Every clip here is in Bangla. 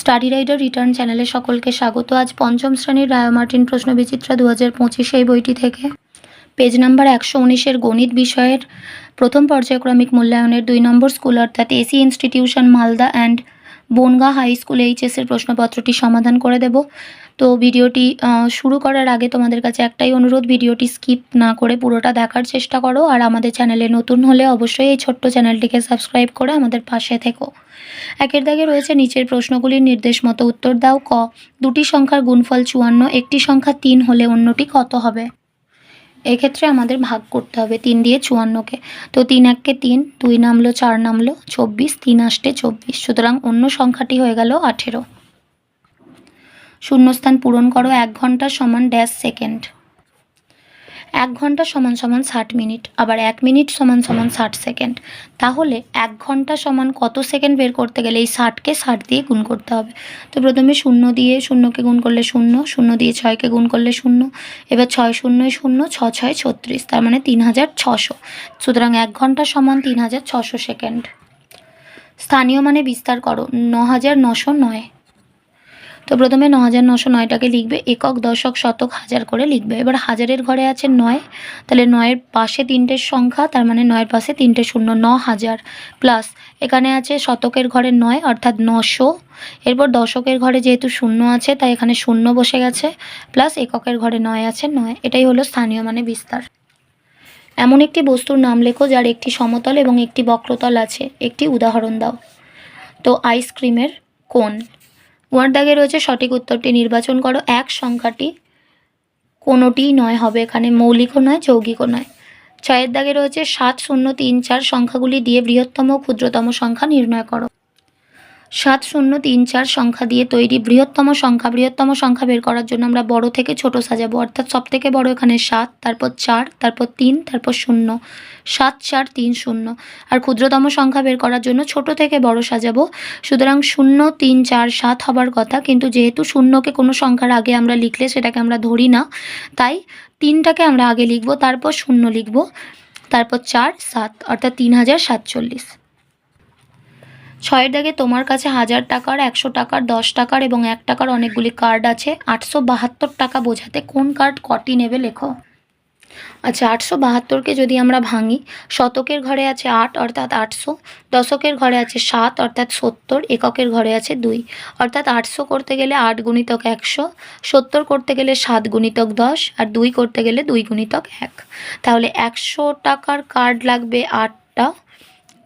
স্টাডি রাইডার রিটার্ন চ্যানেলে সকলকে স্বাগত। আজ পঞ্চম শ্রেণির রায় মার্টিন প্রশ্ন বিচিত্রা দু হাজার পঁচিশ এই বইটি থেকে। পেজ নাম্বার একশো উনিশের গণিত বিষয়ের প্রথম পর্যায়ক্রমিক মূল্যায়নের দুই নম্বর স্কুল অর্থাৎ AC institution Malda and Bangaon high school এইচএসের প্রশ্নপত্রটি সমাধান করে দেব। তো ভিডিওটি শুরু করার আগে তোমাদের কাছে একটাই অনুরোধ, ভিডিওটি স্কিপ না করে পুরোটা দেখার চেষ্টা করো আর আমাদের চ্যানেলে নতুন হলে অবশ্যই এই ছোট্ট চ্যানেলটিকে সাবস্ক্রাইব করে আমাদের পাশে থেকো। একের দাগে রয়েছে নিচের প্রশ্নগুলির নির্দেশ মতো উত্তর দাও ক। দুটি সংখ্যার গুণফল চুয়ান্ন, একটি সংখ্যা তিন হলে অন্যটি কত হবে? এক্ষেত্রে আমাদের ভাগ করতে হবে তিন দিয়ে চুয়ান্নকে তো তিন এককে তিন, দুই নামলো, চার নামলো, চব্বিশ, তিন আষ্টে চব্বিশ। সুতরাং অন্য সংখ্যাটি হয়ে গেল আঠেরো। শূন্যস্থান পূরণ করো এক ঘণ্টা সমান ড্যাশ সেকেন্ড এক ঘণ্টা সমান সমান ষাট মিনিট, আবার এক মিনিট সমান সমান ষাট সেকেন্ড তাহলে এক ঘণ্টা সমান কত সেকেন্ড বের করতে গেলে এই ষাটকে ষাট দিয়ে গুণ করতে হবে? তো প্রথমে শূন্য দিয়ে শূন্যকে গুণ করলে শূন্য শূন্য দিয়ে ছয়কে গুণ করলে শূন্য, এবার ছয় শূন্য শূন্য, ছ ছয় ছত্রিশ, তার মানে তিন হাজার ছশো। সুতরাং এক ঘণ্টা সমান তিন হাজার ছশো সেকেন্ড স্থানীয় মানে বিস্তার করো, ন হাজার নশো নয়। তো প্রথমে ন হাজার নশো নয়টাকে লিখবে, একক, দশক, শতক, হাজার করে লিখবে। এবার হাজারের ঘরে আছে নয়, তাহলে নয়ের পাশে তিনটের সংখ্যা, তার মানে নয়ের পাশে তিনটে শূন্য ন হাজার প্লাস এখানে আছে শতকের ঘরে নয়, অর্থাৎ নশো। এরপর দশকের ঘরে যেহেতু শূন্য আছে, তাই এখানে শূন্য বসে গেছে প্লাস এককের ঘরে নয় আছে নয়। এটাই হলো স্থানীয় মানে বিস্তার। এমন একটি বস্তুর নাম লেখো, যার একটি সমতল এবং একটি বক্রতল আছে। একটি উদাহরণ দাও। তো আইসক্রিমের কোন ওয়ার দাগে রয়েছে সঠিক উত্তরটি, নির্বাচন করো। এক সংখ্যাটি কোনোটিই নয়, হবে এখানে মৌলিকও নয়, যৌগিকও নয়। ছয়ের দাগে রয়েছে সাত, শূন্য, তিন, চার সংখ্যাগুলি দিয়ে বৃহত্তম ক্ষুদ্রতম সংখ্যা নির্ণয় করো। সাত শূন্য তিন চার সংখ্যা দিয়ে তৈরি বৃহত্তম সংখ্যা বৃহত্তম সংখ্যা বের করার জন্য আমরা বড় থেকে ছোট সাজাবো। অর্থাৎ সব থেকে বড় এখানে সাত, তারপর চার, তারপর তিন, তারপর শূন্য। সাত, চার, তিন, শূন্য। আর ক্ষুদ্রতম সংখ্যা বের করার জন্য ছোট থেকে বড় সাজাবো। সুতরাং শূন্য, তিন, চার, সাত হবার কথা, কিন্তু যেহেতু শূন্যকে কোনো সংখ্যার আগে আমরা লিখলে সেটাকে আমরা ধরি না, তাই তিনটাকে আমরা আগে লিখব, তারপর শূন্য লিখব, তারপর চার, সাত, অর্থাৎ তিন হাজার সাতচল্লিশ। ছয়ের দাগে তোমার কাছে হাজার টাকার, একশো টাকার, দশ টাকার এবং এক টাকার অনেকগুলি কার্ড আছে। আটশো বাহাত্তর টাকা বোঝাতে কোন কার্ড কটি নেবে লেখো। আচ্ছা আটশো বাহাত্তরকে যদি আমরা ভাঙি, শতকের ঘরে আছে আট, অর্থাৎ আটশো। দশকের ঘরে আছে সাত, অর্থাৎ সত্তর। এককের ঘরে আছে দুই। অর্থাৎ আটশো করতে গেলে আট গুণিতক একশো। সত্তর করতে গেলে সাত গুণিতক দশ। আর দুই করতে গেলে দুই গুণিতক এক। তাহলে একশো টাকার কার্ড লাগবে আটটা।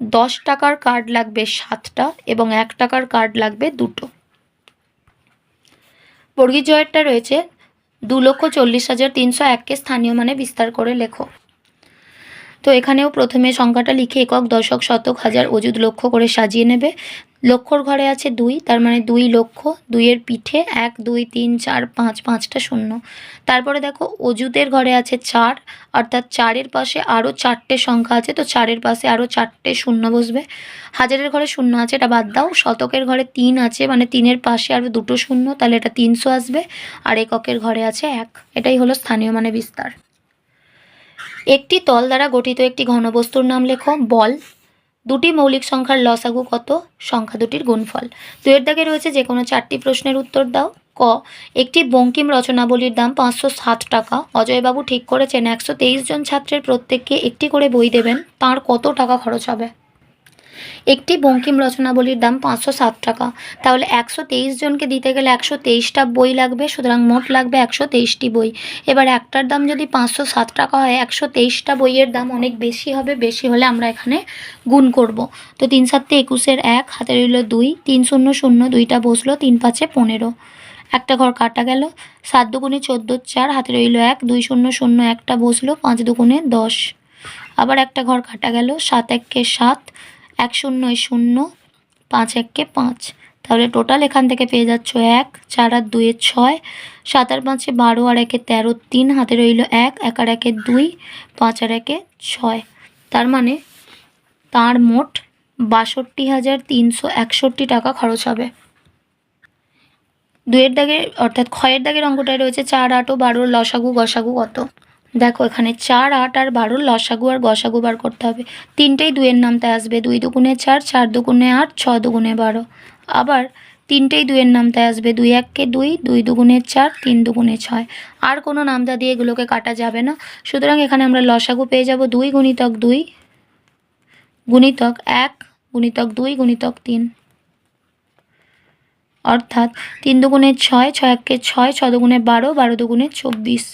দশ টাকার কার্ড লাগবে সাতটা এবং এক টাকার কার্ড লাগবে দুটো। বর্গীর জয়েরটা রয়েছে দু লক্ষ চল্লিশ হাজার তিনশো এককে স্থানীয় মানে বিস্তার করে লেখো। তো এখানেও প্রথমে সংখ্যাটা লিখে একক, দশক, শতক, হাজার, অযুত লক্ষ্য করে সাজিয়ে নেবে। লক্ষর ঘরে আছে দুই, তার মানে দুই লক্ষ দুইয়ের পিঠে এক, দুই, তিন, চার, পাঁচ, পাঁচটা শূন্য। তারপরে দেখো, অযুতের ঘরে আছে চার, অর্থাৎ চারের পাশে আরও চারটে সংখ্যা আছে, তো চারের পাশে আরও চারটে শূন্য বসবে। হাজারের ঘরে শূন্য আছে, এটা বাদ দাও, শতকের ঘরে তিন আছে মানে তিনের পাশে আরও দুটো শূন্য, তাহলে এটা তিনশো আসবে, আর এককের ঘরে আছে এক। এটাই হলো স্থানীয় মানে বিস্তার। একটি তল দ্বারা গঠিত একটি ঘনবস্তুর নাম লেখো, বল। দুটি মৌলিক সংখ্যার লসাগু কত? সংখ্যা দুটির গুণফল। দুয়ের দাগে রয়েছে যে কোনো চারটি প্রশ্নের উত্তর দাও। ক, একটি বঙ্কিম রচনাবলীর দাম পাঁচশো সাত টাকা। অজয়বাবু ঠিক করেছেন, একশো তেইশ জন ছাত্রের প্রত্যেককে একটি করে বই দেবেন, তার কত টাকা খরচ হবে? একটি বঙ্কিম রচনাবলীর দাম পাঁচশো ষাট টাকা। তাহলে একশো তেইশ জনকে দিতে গেলে একশো তেইশটা বই লাগবে, সুতরাং মোট লাগবে একশো তেইশটি বই। এবার একটার দাম যদি পাঁচশো ষাট টাকা হয়, একশো তেইশটা বইয়ের দাম অনেক বেশি হবে, বেশি হলে আমরা এখানে গুণ করব। তো তিন সাতে একুশের এক হাতে রইল দুই, তিন শূন্য শূন্য দুইটা বসল, তিন পাঁচে পনেরো। একটা ঘর কাটা গেল, সাত দুগুণে চোদ্দ চার হাতে রইল এক, দুই শূন্য শূন্য একটা বসল, পাঁচ দুগুণে দশ। আবার একটা ঘর কাটা গেল, সাত এককে সাত এক শূন্য শূন্য পাঁচ এককে পাঁচ। তাহলে টোটাল এখান থেকে পেয়ে যাচ্ছ এক, চার আর দুয়ে ছয়, সাত আর পাঁচে বারো, আর একে তেরো তিন, হাতে রইল এক এক আর একে দুই, পাঁচ আর একে ছয়। তার মানে তার মোট বাষট্টি হাজার তিনশো একষট্টি টাকা খরচ হবে। দুয়ের দাগের, অর্থাৎ ক্ষয়ের দাগের অঙ্কটায় রয়েছে চার আট ও বারোর লসাগু গসাগু কত? দেখো, এখানে চার, আট আর বারো, লসাগু আর গসাগু বার করতে হবে। তিনটেই দুয়ের নামতে আসবে। দুই দুগুণে চার চার দুগুণে আট, ছ দুগুণে বারো। আবার তিনটেই দুয়ের নামতে আসবে। দুই এককে দুই দুই দুগুণে চার, তিন দুগুণে ছয়। আর কোনো নামতা দিয়ে এগুলোকে কাটা যাবে না। সুতরাং এখানে আমরা লসাগু পেয়ে যাব দুই গুণিতক দুই, গুণিতক এক, গুণিতক দুই, গুণিতক তিন। অর্থাৎ তিন দুগুণে ছয় ছয় এককে ছয়, ছ দুগুণে বারো বারো দুগুণে চব্বিশ।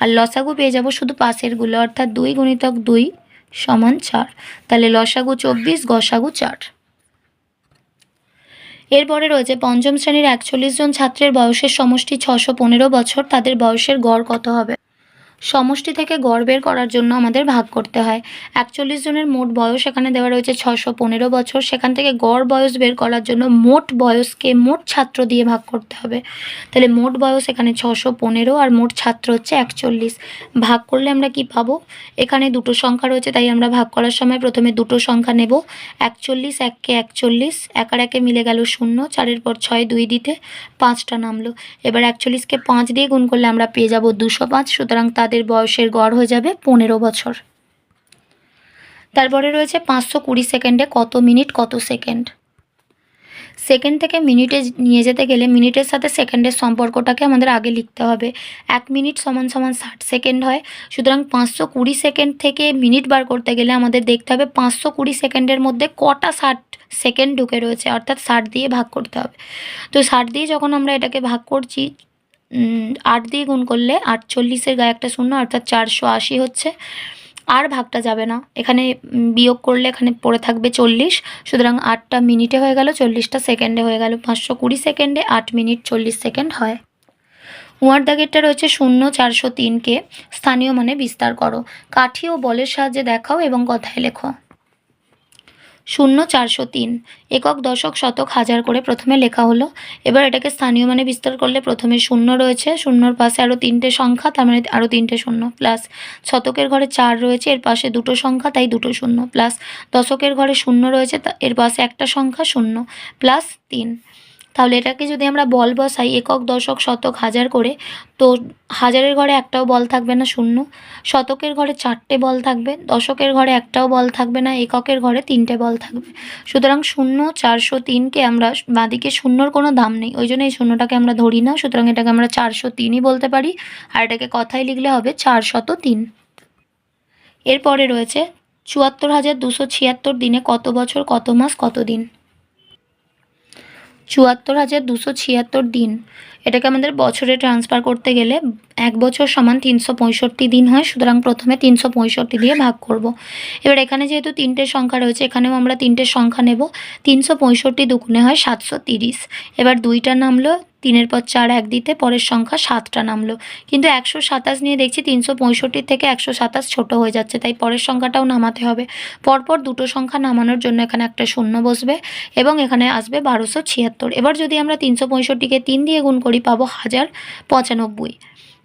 আর লসাগু পেয়ে যাব শুধু পাশেরগুলো, অর্থাৎ দুই গুণিতক দুই সমান চার। তাহলে লসাগু চব্বিশ, গসাগু চার। এরপরে রয়েছে পঞ্চম শ্রেণির একচল্লিশ জন ছাত্রের বয়সের সমষ্টি ছশো পনেরো বছর, তাদের বয়সের গড় কত হবে? সমষ্টি থেকে গড় বের করার জন্য আমাদের ভাগ করতে হয়। একচল্লিশ জনের মোট বয়স এখানে দেওয়া রয়েছে ছশো পনেরো বছর। সেখান থেকে গড় বয়স বের করার জন্য মোট বয়সকে মোট ছাত্র দিয়ে ভাগ করতে হবে। তাহলে মোট বয়স এখানে ছশো পনেরো আর মোট ছাত্র হচ্ছে একচল্লিশ। ভাগ করলে আমরা কি পাবো? এখানে দুটো সংখ্যা রয়েছে, তাই আমরা ভাগ করার সময় প্রথমে দুটো সংখ্যা নেব। একচল্লিশ এককে একচল্লিশ, একার একে মিলে গেল শূন্য, চারের পর ছয়, দুই দিতে পাঁচটা নামলো। এবার একচল্লিশকে পাঁচ দিয়ে গুণ করলে আমরা পেয়ে যাব দুশো পাঁচ, সুতরাং তাদের বয়সের গড় হয়ে যাবে পনেরো বছর। তারপরে রয়েছে পাঁচশো কুড়ি সেকেন্ডে কত মিনিট, কত সেকেন্ড? সেকেন্ড থেকে মিনিটে নিয়ে যেতে গেলে মিনিটের সাথে সেকেন্ডের সম্পর্কটাকে আমাদের আগে লিখতে হবে। এক মিনিট সমান সমান ষাট সেকেন্ড হয়। সুতরাং পাঁচশো কুড়ি সেকেন্ড থেকে মিনিট বার করতে গেলে আমাদের দেখতে হবে পাঁচশো কুড়ি সেকেন্ডের মধ্যে কটা ষাট সেকেন্ড ঢুকে রয়েছে, অর্থাৎ ষাট দিয়ে ভাগ করতে হবে। তো ষাট দিয়ে যখন আমরা এটাকে ভাগ করছি আট দিয়ে গুণ করলে আটচল্লিশের গায়ে একটা শূন্য, অর্থাৎ চারশো আশি হচ্ছে। আর ভাগটা যাবে না। এখানে বিয়োগ করলে এখানে পড়ে থাকবে চল্লিশ। সুতরাং আটটা মিনিটে হয়ে গেল, চল্লিশটা সেকেন্ডে হয়ে গেল। পাঁচশো কুড়ি সেকেন্ডে আট মিনিট চল্লিশ সেকেন্ড হয়। উয়ার দাগেরটা রয়েছে শূন্য চারশো তিনকে। স্থানীয় মানে বিস্তার করো। কাঠি ও বলের সাহায্যে দেখাও এবং কথায় লেখো। শূন্য চারশো তিন। একক দশক শতক হাজার করে প্রথমে লেখা হলো। এবার এটাকে স্থানীয় মানে বিস্তার করলে প্রথমে শূন্য রয়েছে, শূন্যর পাশে আরও তিনটে সংখ্যা, তার মানে আরও তিনটে শূন্য প্লাস শতকের ঘরে চার রয়েছে, এর পাশে দুটো সংখ্যা, তাই দুটো শূন্য প্লাস দশকের ঘরে শূন্য রয়েছে এর পাশে একটা সংখ্যা, শূন্য প্লাস তিন। তাহলে এটাকে যদি আমরা বল বসাই, একক, দশক, শতক, হাজার করে, তো হাজারের ঘরে একটাও বল থাকবে না, শূন্য। শতকের ঘরে চারটে বল থাকবে, দশকের ঘরে একটাও বল থাকবে না, এককের ঘরে তিনটে বল থাকবে। সুতরাং শূন্য চারশো তিনকে আমরা বাঁদিকে শূন্যর কোনো দাম নেই, ওই জন্য এই শূন্যটাকে আমরা ধরি না, সুতরাং এটাকে আমরা চারশো তিনই বলতে পারি, আর এটাকে কথায় লিখলে হবে চারশত তিন। এরপরে রয়েছে চুয়াত্তর হাজার দুশো ছিয়াত্তর দিনে কত বছর, কত মাস, কত দিন? চুয়াত্তর হাজার দুশো ছিয়াত্তর দিন। এটাকে আমাদের বছরে ট্রান্সফার করতে গেলে এক বছর সমান তিনশো পঁয়ষট্টি দিন হয়, সুতরাং প্রথমে তিনশো পঁয়ষট্টি দিয়ে ভাগ করব। এবার এখানে যেহেতু তিনটে সংখ্যা রয়েছে, এখানেও আমরা তিনটে সংখ্যা নেব। তিনশো পঁয়ষট্টি দুগুণে হয় সাতশো তিরিশ। এবার দুইটা নামলো তিনের পর চার এক দিতে, পরের সংখ্যা সাতটা নামলো। কিন্তু একশো সাতাশ নিয়ে দেখছি তিনশো পঁয়ষট্টি থেকে একশো সাতাশ ছোটো হয়ে যাচ্ছে, তাই পরের সংখ্যাটাও নামাতে হবে। পরপর দুটো সংখ্যা নামানোর জন্য এখানে একটা শূন্য বসবে এবং এখানে আসবে বারোশো ছিয়াত্তর। এবার যদি আমরা তিনশো পঁয়ষট্টিকে তিন দিয়ে গুণ করি, পাবো হাজার পঁচানব্বই।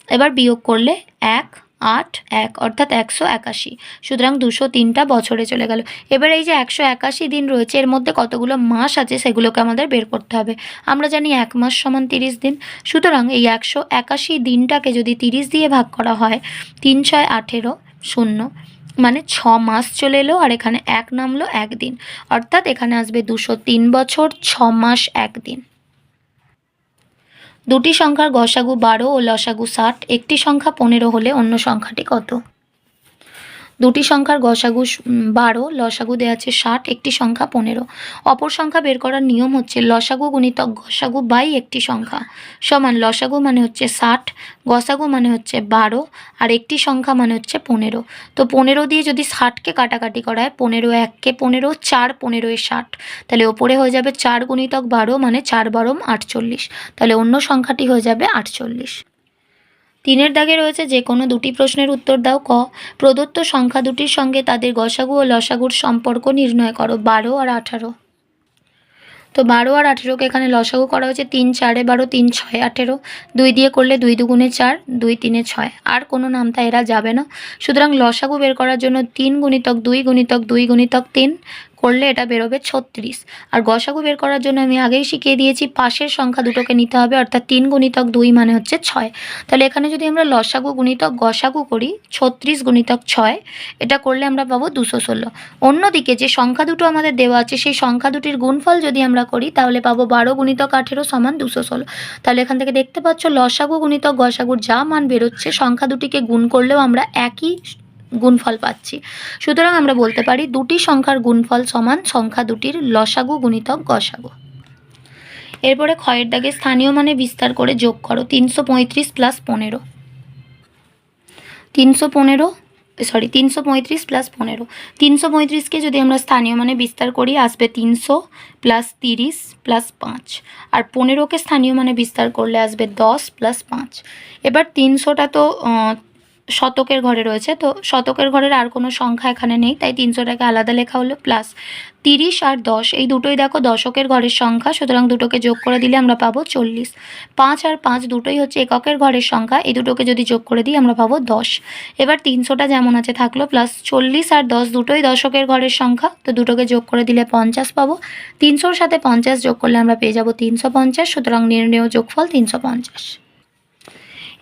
এবার বিয়োগ করলে এক আট, এক, অর্থাৎ একশো একাশি। সুতরাং দুশো তিনটা বছরে চলে গেল। এবার এই যে একশো একাশি দিন রয়েছে, এর মধ্যে কতগুলো মাস আছে সেগুলোকে আমাদের বের করতে হবে। আমরা জানি এক মাস সমান তিরিশ দিন। সুতরাং এই একশো একাশি দিনটাকে যদি তিরিশ দিয়ে ভাগ করা হয়, তিন ছয় আঠেরো শূন্য মানে ছ মাস চলে এলো আর এখানে এক নামলো একদিন। অর্থাৎ এখানে আসবে দুশো তিন বছর ছ মাস একদিন। দুটি সংখ্যার গসাগু বারো ও লসাগু ষাট একটি সংখ্যা পনেরো হলে অন্য সংখ্যাটি কত? দুটি সংখ্যার গসাগু বারো, লসাগু দেওয়া আছে ষাট, একটি সংখ্যা পনেরো। অপর সংখ্যা বের করার নিয়ম হচ্ছে লসাগু গুণিতক গসাগু বাই একটি সংখ্যা সমান লসাগু মানে হচ্ছে ষাট গসাগু মানে হচ্ছে বারো, আর একটি সংখ্যা মানে হচ্ছে পনেরো। তো পনেরো দিয়ে যদি ষাটকে কাটাকাটি করা হয় পনেরো এককে পনেরো, চার পনেরোয় ষাট। তাহলে ওপরে হয়ে যাবে চার গুণিতক বারো মানে চার বারম আটচল্লিশ। তাহলে অন্য সংখ্যাটি হয়ে যাবে আটচল্লিশ। তিনের দাগে রয়েছে যে কোনো দুটি প্রশ্নের উত্তর দাও ক। প্রদত্ত সংখ্যা দুটির সঙ্গে তাদের গসাগু ও লসাগুর সম্পর্ক নির্ণয় করো, বারো আর আঠারো। তো বারো আর আঠেরোকে এখানে লসাগু করা হয়েছে তিন চারে বারো, তিন ছয় আঠেরো। দুই দিয়ে করলে দুই দুগুণে চার, দুই তিনে ছয়। আর কোনো নামতা এরা যাবে না। সুতরাং লসাগু বের করার জন্য তিন গুণিতক দুই গুণিতক দুই গুণিতক তিন করলে এটা বেরোবে ছত্রিশ। আর গসাগু বের করার জন্য আমি আগেই শিখিয়ে দিয়েছি, পাশের সংখ্যা দুটোকে নিতে হবে, অর্থাৎ তিন গুণিতক দুই মানে হচ্ছে ছয়। তাহলে এখানে যদি আমরা লসাগু গুণিতক গসাগু করি, ছত্রিশ গুণিতক ছয়, এটা করলে আমরা পাবো দুশো ষোলো। অন্যদিকে যে সংখ্যা দুটো আমাদের দেওয়া আছে, সেই সংখ্যা দুটির গুণফল যদি আমরা করি, তাহলে পাবো বারো গুণিতক আঠেরো সমান দুশো ষোলো। তাহলে এখান থেকে দেখতে পাচ্ছ, লসাগু গুণিতক গসাগুর যা মান বেরোচ্ছে, সংখ্যা দুটিকে গুণ করলেও আমরা একই গুণফল পাচ্ছি। সুতরাং আমরা বলতে পারি দুটি সংখ্যার গুণফল সমান সংখ্যা দুটির লসাগু গুণিতক গসাগু। এরপরে ক্ষয়ের দাগে স্থানীয় মানে বিস্তার করে যোগ করো, তিনশো পঁয়ত্রিশ প্লাস পনেরো। তিনশো পনেরো সরি তিনশো পঁয়ত্রিশ প্লাস পনেরো। তিনশো পঁয়ত্রিশকে যদি আমরা স্থানীয় মানে বিস্তার করি, আসবে তিনশো প্লাস তিরিশ প্লাস পাঁচ। আর পনেরোকে স্থানীয় মানে বিস্তার করলে আসবে দশ প্লাস পাঁচ। এবার তিনশোটা তো শতকের ঘরে রয়েছে। তো শতকের ঘরের আর কোনো সংখ্যা এখানে নেই, তাই তিনশোটাকে আলাদা লেখা হলো প্লাস তিরিশ আর দশ। এই দুটোই দেখো দশকের ঘরের সংখ্যা, সুতরাং দুটোকে যোগ করে দিলে আমরা পাবো চল্লিশ। পাঁচ আর পাঁচ দুটোই হচ্ছে এককের ঘরের সংখ্যা, এই দুটোকে যদি যোগ করে দিই আমরা পাবো দশ। এবার তিনশোটা যেমন আছে থাকল প্লাস চল্লিশ আর দশ দুটোই দশকের ঘরের সংখ্যা, তো দুটোকে যোগ করে দিলে পঞ্চাশ পাবো। তিনশোর সাথে পঞ্চাশ যোগ করলে আমরা পেয়ে যাব তিনশো পঞ্চাশ, সুতরাং নির্ণেয় যোগফল তিনশো পঞ্চাশ।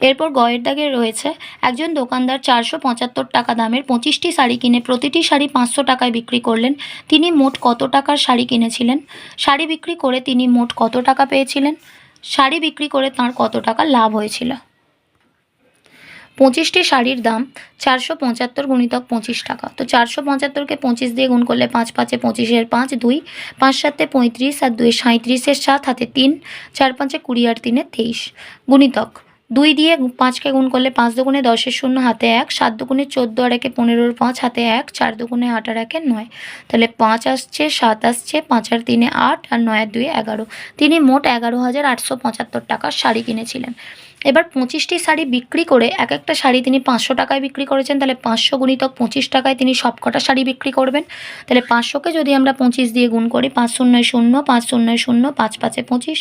এরপর গয়ের দাগে রয়েছে একজন দোকানদার চারশো পঁচাত্তর টাকা দামের পঁচিশটি শাড়ি কিনে প্রতিটি শাড়ি পাঁচশো টাকায় বিক্রি করলেন। তিনি মোট কত টাকার শাড়ি কিনেছিলেন? শাড়ি বিক্রি করে তিনি মোট কত টাকা পেয়েছিলেন? শাড়ি বিক্রি করে তার কত টাকা লাভ হয়েছিল? পঁচিশটি শাড়ির দাম চারশো পঁচাত্তর গুণিতক পঁচিশ টাকা। তো চারশো পঁচাত্তরকে পঁচিশ দিয়ে গুণ করলে পাঁচ পাঁচে পঁচিশের পাঁচ দুই, পাঁচ সাতে পঁয়ত্রিশ আর দুই সাঁত্রিশের সাত হাতে তিন, চার পাঁচে কুড়ি আর তিনে তেইশ। গুণিতক দুই দিয়ে পাঁচকে গুণ করলে পাঁচ দুগুণে দশের শূন্য, হাতে এক, সাত দুগুণে চোদ্দ আর একে পনেরোর পাঁচ, হাতে এক, চার দুগুণে আট আর একে নয়। তাহলে পাঁচ আসছে, সাত আসছে, পাঁচ আর তিনে আট আর নয় আর দুই এগারো। তিনি মোট এগারো হাজার আটশো পঁচাত্তর টাকার শাড়ি কিনেছিলেন। এবার পঁচিশটি শাড়ি বিক্রি করে এক একটা শাড়ি তিনি পাঁচশো টাকায় বিক্রি করেছেন, তাহলে পাঁচশো গুণিতক পঁচিশ টাকায় তিনি সবকটা শাড়ি বিক্রি করবেন। তাহলে পাঁচশোকে যদি আমরা পঁচিশ দিয়ে গুণ করি, পাঁচ শূন্য শূন্য, পাঁচ শূন্য শূন্য, পাঁচ পাঁচে পঁচিশ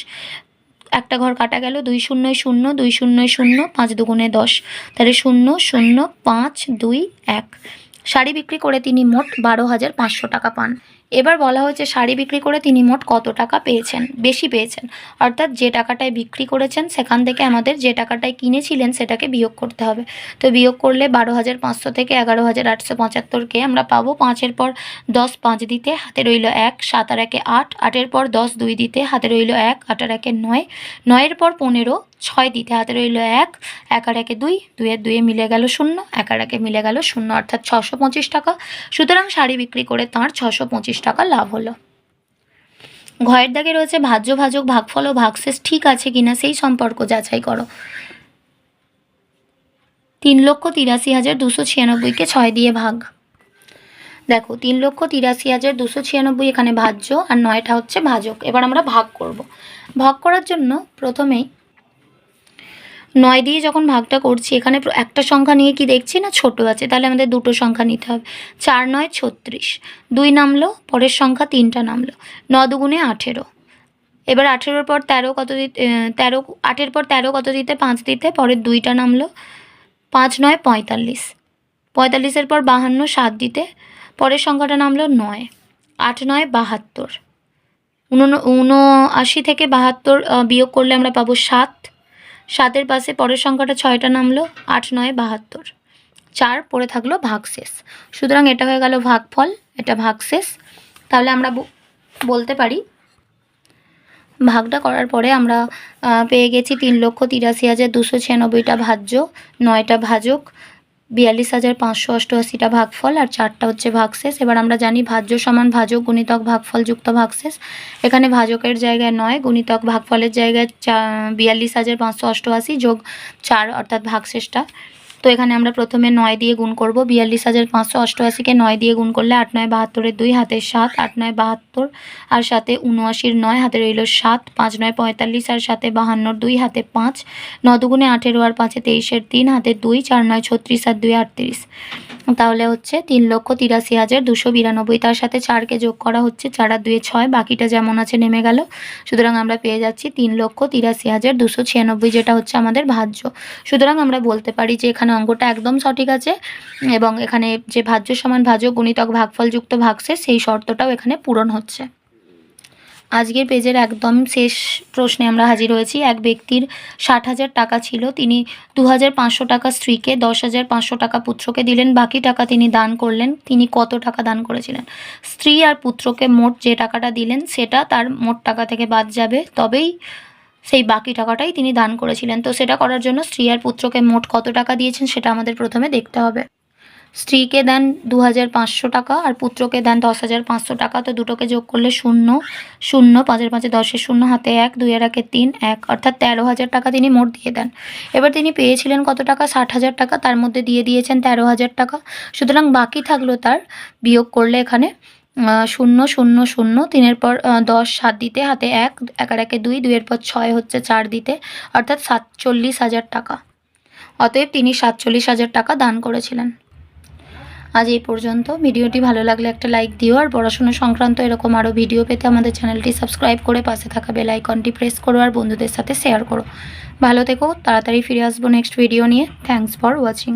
একটা ঘর কাটা গেল, দুই শূন্য শূন্য, দুই শূন্য শূন্য, পাঁচ দুগুণে দশ। তাহলে শূন্য শূন্য পাঁচ দুই এক। শাড়ি বিক্রি করে তিনি মোট বারো হাজার পাঁচশো টাকা পান। এবার বলা হয়েছে শাড়ি বিক্রি করে তিনি মোট কত টাকা পেয়েছেন? বেশি পেয়েছেন। অর্থাৎ যে টাকাটায় বিক্রি করেছেন, সেখান থেকে আমাদের যে টাকাটায় কিনেছিলেন, সেটাকে বিয়োগ করতে হবে। তো বিয়োগ করলে বারো হাজার পাঁচশো থেকে এগারো হাজার আটশো পঁচাত্তরকে আমরা পাবো। পাঁচের পর দশ, পাঁচ দিতে হাতে রইল এক, সাত আর একে আট, আটের পর দশ, দুই দিতে হাতে রইল এক, আট আর একে নয়। নয়ের পর পনেরো ছয় দিতে হাতে রইল এক এক আর একে দুই দুইয়ের দুয়ে মিলে গেল শূন্য, এক আর একে মিলে গেল শূন্য, অর্থাৎ ছশো পঁচিশ টাকা। সুতরাং শাড়ি বিক্রি করে তাঁর ছশো পঁচিশ টাকা লাভ হলো। ঘয়ের দাগে রয়েছে ভাজ্য, ভাজক, ভাগফল ও ভাগশেষ ঠিক আছে কিনা সেই সম্পর্ক যাচাই করো। তিন লক্ষ তিরাশি হাজার দুশো ছিয়ানব্বইকে ছয় দিয়ে ভাগ। দেখো, তিন লক্ষ তিরাশি হাজার দুশো ছিয়ানব্বই এখানে ভাজ্য আর নয়টা হচ্ছে ভাজক। এবার আমরা ভাগ করব। ভাগ করার জন্য প্রথমেই নয় দিয়ে যখন ভাগটা করছি, এখানে একটা সংখ্যা নিয়ে কি দেখছি না ছোট আছে, তাহলে আমাদের দুটো সংখ্যা নিতে হবে। চার নয় ছত্রিশ। দুই নামলো, পরের সংখ্যা তিনটা নামলো। ন দুগুণে আঠেরো। এবার আঠেরোর পর তেরো কত দিতে তেরো, আটের পর তেরো কত দিতে? পাঁচ দিতে, পরের দুইটা নামলো। পাঁচ নয় পঁয়তাল্লিশ। পঁয়তাল্লিশের পর বাহান্ন, সাত দিতে। পরের সংখ্যাটা নামলো নয়। আট নয় বাহাত্তর। উনআশি থেকে বাহাত্তর বিয়োগ করলে আমরা পাবো সাত। সাতের পাশে পরের সংখ্যাটা ছয়টা নামলো, আট, নয়, বাহাত্তর। চার, পড়ে থাকল ভাগশেষ। সুতরাং এটা হয়ে গেল ভাগফল, এটা ভাগশেষ। তাহলে আমরা বলতে পারি, ভাগটা করার পরে আমরা পেয়ে গেছি তিন লক্ষ তিরাশি হাজার দুশো ছিয়ানব্বইটা ভাজ্য, নয়টা ভাজক বিয়াল্লিশ হাজার পাঁচশো অষ্টআশিটা ভাগফল আর চারটা হচ্ছে ভাগশেষ। এবার আমরা জানি ভাজ্য সমান ভাজক গুণিতক ভাগফল যুক্ত ভাগশেষ। এখানে ভাজকের জায়গায় নয়, গুণিতক ভাগফলের জায়গায় চা বিয়াল্লিশ হাজার পাঁচশো অষ্টআশি যোগ চার অর্থাৎ ভাগশেষটা। তো এখানে আমরা প্রথমে নয় দিয়ে গুণ করব। বিয়াল্লিশ হাজার পাঁচশো অষ্টআশিকে নয় দিয়ে গুণ করলে আট নয় বাহাত্তরের দুই, হাতে সাত, আট নয় বাহাত্তর, আর সাথে উনআশির নয়, হাতে রইল সাত, পাঁচ নয় পঁয়তাল্লিশ, আর সাথে বাহান্নর দুই, হাতে পাঁচ, ন আঠেরো আর পাঁচে তেইশের তিন, হাতে দুই, চার নয় ছত্রিশ, আর দুই আটত্রিশ। তাহলে হচ্ছে তিন লক্ষ তিরাশি হাজার দুশো বিরানব্বই। তার সাথে চারকে যোগ করা হচ্ছে চার আর দুয়ে ছয়। বাকিটা যেমন আছে নেমে গেল। সুতরাং আমরা পেয়ে যাচ্ছি তিন লক্ষ তিরাশি হাজার দুশো ছিয়ানব্বই, যেটা হচ্ছে আমাদের ভাজ্য। সুতরাং আমরা বলতে পারি যে এখানে অঙ্কটা একদম সঠিক আছে এবং এখানে যে ভাজ্য সমান ভাজ্য গুণিতক ভাগফলযুক্ত ভাগছে সেই শর্তটাও এখানে পূরণ হচ্ছে। আজকের পেজের একদম শেষ প্রশ্নে আমরা হাজির হয়েছি। এক ব্যক্তির ষাট হাজার টাকা ছিল, তিনি দু হাজার পাঁচশো টাকা স্ত্রীকে, দশ হাজার পাঁচশো টাকা পুত্রকে দিলেন, বাকি টাকা তিনি দান করলেন। তিনি কত টাকা দান করেছিলেন? স্ত্রী আর পুত্রকে মোট যে টাকাটা দিলেন, সেটা তার মোট টাকা থেকে বাদ যাবে। তবেই সেই বাকি টাকাটাই তিনি দান করেছিলেন। তো সেটা করার জন্য স্ত্রী আর পুত্রকে মোট কত টাকা দিয়েছেন, সেটা আমাদের প্রথমে দেখতে হবে। স্ত্রীকে দেন দু হাজার পাঁচশো টাকা আর পুত্রকে দেন দশ হাজার পাঁচশো টাকা। তো দুটোকে যোগ করলে শূন্য। শূন্য, পাঁচের পাঁচে দশের শূন্য, হাতে এক দুইয়ের একে তিন, এক, অর্থাৎ তেরো হাজার টাকা তিনি মোট দিয়ে দেন। এবার তিনি পেয়েছিলেন কত টাকা? ষাট হাজার টাকা। তার মধ্যে দিয়ে দিয়েছেন তেরো হাজার টাকা। সুতরাং বাকি থাকল তার বিয়োগ করলে এখানে শূন্য শূন্য শূন্য, তিনের পর দশ, সাত দিতে, হাতে এক এক আর একে দুই, দুইয়ের পর ছয় হচ্ছে চার দিতে, অর্থাৎ সাতচল্লিশ হাজার টাকা। অতএব তিনি সাতচল্লিশ হাজার টাকা দান করেছিলেন। আজ এই পর্যন্ত। ভিডিওটি ভালো লাগলে একটা লাইক দিও আর পড়াশোনা সংক্রান্ত এরকম আরও ভিডিও পেতে আমাদের চ্যানেলটি সাবস্ক্রাইব করে পাশে থাকা বেল প্রেস করো আর বন্ধুদের সাথে শেয়ার করো। ভালো থেকো, তাড়াতাড়ি ফিরে আসব নেক্সট ভিডিও নিয়ে। Thanks for watching